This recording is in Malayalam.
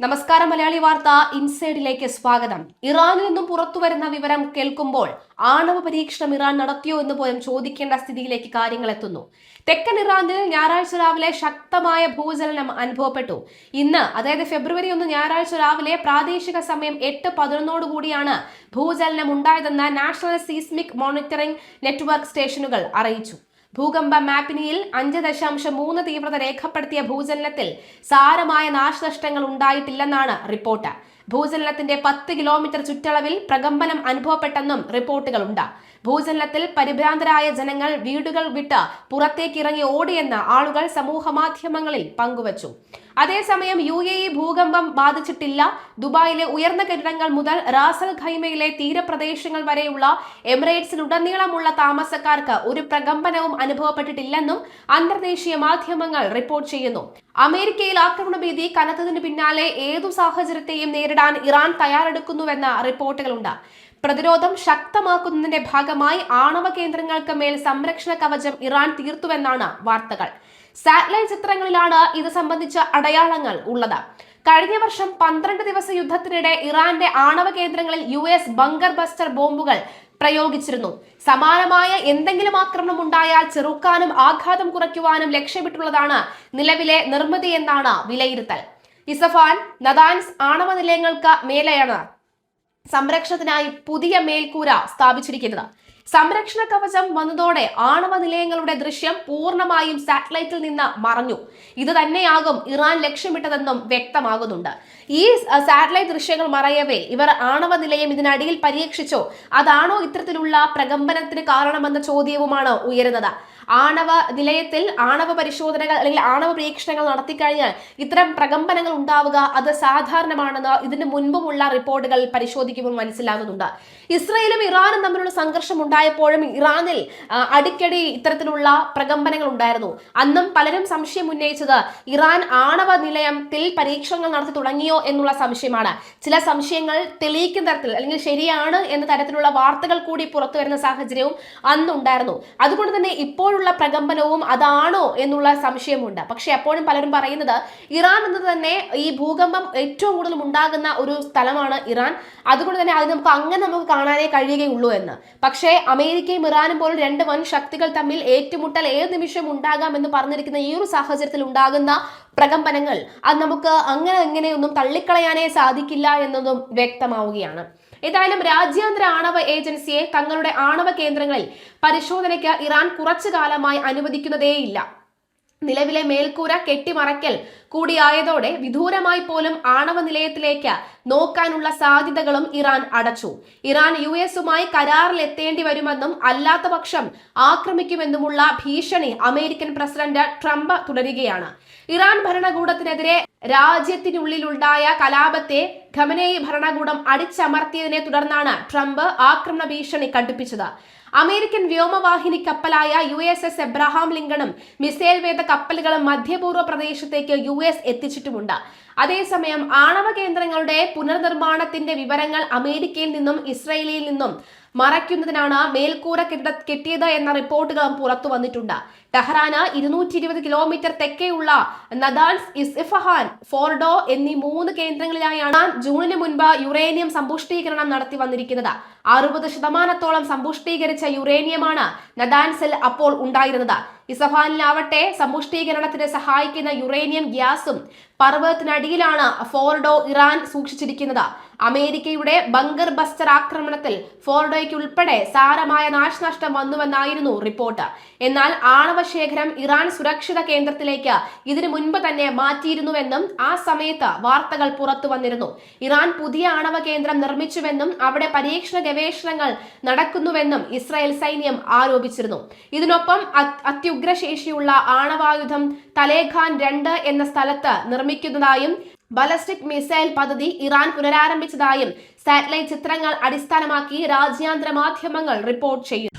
നമസ്കാരം മലയാളി വാർത്ത ഇൻസൈഡിലേക്ക് സ്വാഗതം. ഇറാനിൽ നിന്നും പുറത്തുവരുന്ന വിവരം കേൾക്കുമ്പോൾ ആണവ പരീക്ഷണം ഇറാൻ നടത്തിയോ എന്ന് പോലും ചോദിക്കേണ്ട സ്ഥിതിയിലേക്ക് കാര്യങ്ങൾ എത്തുന്നു. തെക്കൻ ഇറാനിൽ ഞായറാഴ്ച രാവിലെ ശക്തമായ ഭൂചലനം അനുഭവപ്പെട്ടു. ഇന്ന് അതായത് ഫെബ്രുവരി ഒന്ന് ഞായറാഴ്ച രാവിലെ പ്രാദേശിക സമയം എട്ട് പതിനൊന്നോടുകൂടിയാണ് ഭൂചലനം ഉണ്ടായതെന്ന് നാഷണൽ സീസ്മിക് മോണിറ്ററിംഗ് നെറ്റ്വർക്ക് സ്റ്റേഷനുകൾ അറിയിച്ചു. ഭൂകമ്പ മാപ്പിനിയിൽ അഞ്ച് ദശാംശം മൂന്ന് തീവ്രത രേഖപ്പെടുത്തിയ ഭൂചലനത്തിൽ സാരമായ നാശനഷ്ടങ്ങൾ ഉണ്ടായിട്ടില്ലെന്നാണ് റിപ്പോർട്ട്. ഭൂചലനത്തിന്റെ പത്ത് കിലോമീറ്റർ ചുറ്റളവിൽ പ്രകമ്പനം അനുഭവപ്പെട്ടെന്നും റിപ്പോർട്ടുകളുണ്ട്. ഭൂചലനത്തിൽ പരിഭ്രാന്തരായ ജനങ്ങൾ വീടുകൾ വിട്ട് പുറത്തേക്കിറങ്ങി ഓടിയെന്ന് ആളുകൾ സമൂഹമാധ്യമങ്ങളിൽ പങ്കുവച്ചു. അതേസമയം യു എ ഇ ഭൂകമ്പം ബാധിച്ചിട്ടില്ല. ദുബായിലെ ഉയർന്ന കെട്ടിടങ്ങൾ മുതൽ റാസൽ ഖൈമയിലെ തീരപ്രദേശങ്ങൾ വരെയുള്ള എമിറേറ്റ്സിലുടനീളമുള്ള താമസക്കാർക്ക് ഒരു പ്രകമ്പനവും അനുഭവപ്പെട്ടിട്ടില്ലെന്നും അന്തർദേശീയ മാധ്യമങ്ങൾ റിപ്പോർട്ട് ചെയ്യുന്നു. അമേരിക്കയിൽ ആക്രമണ ഭീതി കനത്തതിനു പിന്നാലെ ഏതു സാഹചര്യത്തെയും നേരിടാൻ ഇറാൻ തയ്യാറെടുക്കുന്നുവെന്ന റിപ്പോർട്ടുകളുണ്ട്. പ്രതിരോധം ശക്തമാക്കുന്നതിന്റെ ഭാഗമായി ആണവ കേന്ദ്രങ്ങൾക്ക് മേൽ സംരക്ഷണ കവചം ഇറാൻ തീർത്തുവെന്നാണ് വാർത്തകൾ. സാറ്റലൈറ്റ് ചിത്രങ്ങളിലാണ് ഇത് സംബന്ധിച്ച അടയാളങ്ങൾ ഉള്ളത്. കഴിഞ്ഞ വർഷം പന്ത്രണ്ട് ദിവസ യുദ്ധത്തിനിടെ ഇറാന്റെ ആണവ കേന്ദ്രങ്ങളിൽ യു എസ് ബങ്കർ ബസ്റ്റർ ബോംബുകൾ പ്രയോഗിച്ചിരുന്നു. സമാനമായ എന്തെങ്കിലും ആക്രമണം ഉണ്ടായാൽ ചെറുക്കാനും ആഘാതം കുറയ്ക്കുവാനും ലക്ഷ്യമിട്ടുള്ളതാണ് നിലവിലെ നിർമ്മിതി എന്നാണ് വിലയിരുത്തൽ. ഇസഫാൻ നദാൻസ് ആണവ നിലയങ്ങൾക്ക് മേലെയാണ് സംരക്ഷണത്തിനായി പുതിയ മേൽക്കൂര സ്ഥാപിച്ചിരിക്കുന്നത്. സംരക്ഷണ കവചം വന്നതോടെ ആണവ നിലയങ്ങളുടെ ദൃശ്യം പൂർണമായും സാറ്റലൈറ്റിൽ നിന്ന് മറഞ്ഞു. ഇത് തന്നെയാകും ഇറാൻ ലക്ഷ്യമിട്ടതെന്നും വ്യക്തമാകുന്നുണ്ട്. ഈ സാറ്റലൈറ്റ് ദൃശ്യങ്ങൾ മറയവേ ഇവർ ആണവ നിലയം ഇതിനടിയിൽ പരീക്ഷിച്ചോ അതാണോ ഇത്തരത്തിലുള്ള പ്രകമ്പനത്തിന് കാരണമെന്ന ചോദ്യവുമാണ് ഉയരുന്നത്. ആണവ നിലയത്തിൽ ആണവ പരിശോധനകൾ അല്ലെങ്കിൽ ആണവ പരീക്ഷണങ്ങൾ നടത്തിക്കഴിഞ്ഞാൽ ഇത്തരം പ്രകമ്പനങ്ങൾ ഉണ്ടാവുക അത് സാധാരണമാണെന്ന് ഇതിന് മുൻപുമുള്ള റിപ്പോർട്ടുകൾ പരിശോധിക്കുമ്പോൾ മനസ്സിലാകുന്നുണ്ട്. ഇസ്രയേലും ഇറാനും തമ്മിലുള്ള സംഘർഷം ഉണ്ടായപ്പോഴും ഇറാനിൽ അടിക്കടി ഇത്തരത്തിലുള്ള പ്രകമ്പനങ്ങൾ ഉണ്ടായിരുന്നു. അന്നും പലരും സംശയം ഉന്നയിച്ചത് ഇറാൻ ആണവ നിലയത്തിൽ പരീക്ഷണങ്ങൾ നടത്തി തുടങ്ങിയോ എന്നുള്ള സംശയമാണ്. ചില സംശയങ്ങൾ തെളിയിക്കുന്ന തരത്തിൽ അല്ലെങ്കിൽ ശരിയാണ് എന്ന തരത്തിലുള്ള വാർത്തകൾ കൂടി പുറത്തു വരുന്ന സാഹചര്യവും അന്നുണ്ടായിരുന്നു. അതുകൊണ്ട് തന്നെ ഇപ്പോൾ ഇപ്പോഴുള്ള പ്രകമ്പനവും അതാണോ എന്നുള്ള സംശയമുണ്ട്. പക്ഷെ അപ്പോഴും പലരും പറയുന്നത് ഇറാൻ എന്നത് തന്നെ ഈ ഭൂകമ്പം ഏറ്റവും കൂടുതൽ ഉണ്ടാകുന്ന ഒരു സ്ഥലമാണ് ഇറാൻ. അതുകൊണ്ട് തന്നെ അത് നമുക്ക് അങ്ങനെ നമുക്ക് കാണാനേ കഴിയുകയുള്ളൂ എന്ന്. പക്ഷേ അമേരിക്കയും ഇറാനും പോലും രണ്ട് വൻ ശക്തികൾ തമ്മിൽ ഏറ്റുമുട്ടൽ ഏത് നിമിഷം ഉണ്ടാകാം എന്ന് പറഞ്ഞിരിക്കുന്ന ഈ ഒരു സാഹചര്യത്തിൽ ഉണ്ടാകുന്ന പ്രകമ്പനങ്ങൾ അത് നമുക്ക് അങ്ങനെ എങ്ങനെയൊന്നും തള്ളിക്കളയാനേ സാധിക്കില്ല എന്നതും വ്യക്തമാവുകയാണ്. ഏതായാലും രാജ്യാന്തര ആണവ ഏജൻസിയെ തങ്ങളുടെ ആണവ കേന്ദ്രങ്ങളിൽ പരിശോധനയ്ക്ക് ഇറാൻ കുറച്ചു കാലമായി അനുവദിക്കുന്നതേയില്ല. നിലവിലെ മേൽക്കൂര കെട്ടിമറയ്ക്കൽ കൂടിയായതോടെ വിദൂരമായി പോലും ആണവ നിലയത്തിലേക്ക് നോക്കാനുള്ള സാധ്യതകളും ഇറാൻ അടച്ചു. ഇറാൻ യു എസുമായി കരാറിലെത്തേണ്ടി വരുമെന്നും അല്ലാത്ത പക്ഷം ആക്രമിക്കുമെന്നുമുള്ള ഭീഷണി അമേരിക്കൻ പ്രസിഡന്റ് ട്രംപ് തുടരുകയാണ്. ഇറാൻ ഭരണകൂടത്തിനെതിരെ രാജ്യത്തിനുള്ളിലുണ്ടായ കലാപത്തെ ഖമനേയി ഭരണകൂടം അടിച്ചമർത്തിയതിനെ തുടർന്നാണ് ട്രംപ് ആക്രമണ ഭീഷണി കടുപ്പിച്ചത്. അമേരിക്കൻ വ്യോമവാഹിനി കപ്പലായ യു എസ് എസ് എബ്രഹാം ലിങ്കണും മിസൈൽ വേദ കപ്പലുകളും മധ്യപൂർവ പ്രദേശത്തേക്ക് യു എസ് എത്തിച്ചിട്ടുമുണ്ട്. അതേസമയം ആണവ കേന്ദ്രങ്ങളുടെ പുനർനിർമ്മാണത്തിന്റെ വിവരങ്ങൾ അമേരിക്കയിൽ നിന്നും ഇസ്രയേലിൽ നിന്നും മറയ്ക്കുന്നതിനാണ് മേൽക്കൂര കെട്ടിട കെട്ടിയത് എന്ന റിപ്പോർട്ടുകളും പുറത്തു വന്നിട്ടുണ്ട്. ടെഹ്റാന് ഇരുന്നൂറ്റി ഇരുപത് കിലോമീറ്റർ തെക്കെയുള്ള നദാൻസ് ഇസ്ഫഹാൻ ഫോർഡോ എന്നീ മൂന്ന് കേന്ദ്രങ്ങളിലായാണ് ജൂണിന് മുൻപ് യുറേനിയം സമ്പുഷ്ടീകരണം നടത്തി വന്നിരിക്കുന്നത്. അറുപത് ശതമാനത്തോളം സമ്പുഷ്ടീകരിച്ച യുറേനിയമാണ് നദാൻസിൽ അപ്പോൾ ഉണ്ടായിരുന്നത്. ഇസഫാനിലാവട്ടെ സമ്പുഷ്ടീകരണത്തിന് സഹായിക്കുന്ന യുറേനിയം ഗ്യാസും പർവതത്തിനടിയിലാണ് ഫോർഡോ ഇറാൻ സൂക്ഷിച്ചിരിക്കുന്നത്. അമേരിക്കയുടെ ബങ്കർ ബസ്റ്റർ ആക്രമണത്തിൽ ഫോർഡോയ്ക്ക് ഉൾപ്പെടെ സാരമായ നാശനഷ്ടം വന്നുവെന്നായിരുന്നു റിപ്പോർട്ട്. എന്നാൽ ആണവ ശേഖരം ഇറാൻ സുരക്ഷിത കേന്ദ്രത്തിലേക്ക് ഇതിനു മുൻപ് തന്നെ മാറ്റിയിരുന്നുവെന്നും ആ സമയത്ത് വാർത്തകൾ പുറത്തു വന്നിരുന്നു. ഇറാൻ പുതിയ ആണവ കേന്ദ്രം നിർമ്മിച്ചുവെന്നും അവിടെ പരീക്ഷണ ഗവേഷണങ്ങൾ നടക്കുന്നുവെന്നും ഇസ്രായേൽ സൈന്യം ആരോപിച്ചിരുന്നു. ഇതിനൊപ്പം അത്യുഗ്രശേഷിയുള്ള ആണവായുധം തലേഖാൻ രണ്ട് എന്ന സ്ഥലത്ത് നിർമ്മിക്കുന്നതായും ബലസ്റ്റിക് മിസൈൽ പദ്ധതി ഇറാൻ പുനരാരംഭിച്ചതായും സാറ്റലൈറ്റ് ചിത്രങ്ങൾ അടിസ്ഥാനമാക്കി രാജ്യാന്തര മാധ്യമങ്ങൾ റിപ്പോർട്ട് ചെയ്യുന്നു.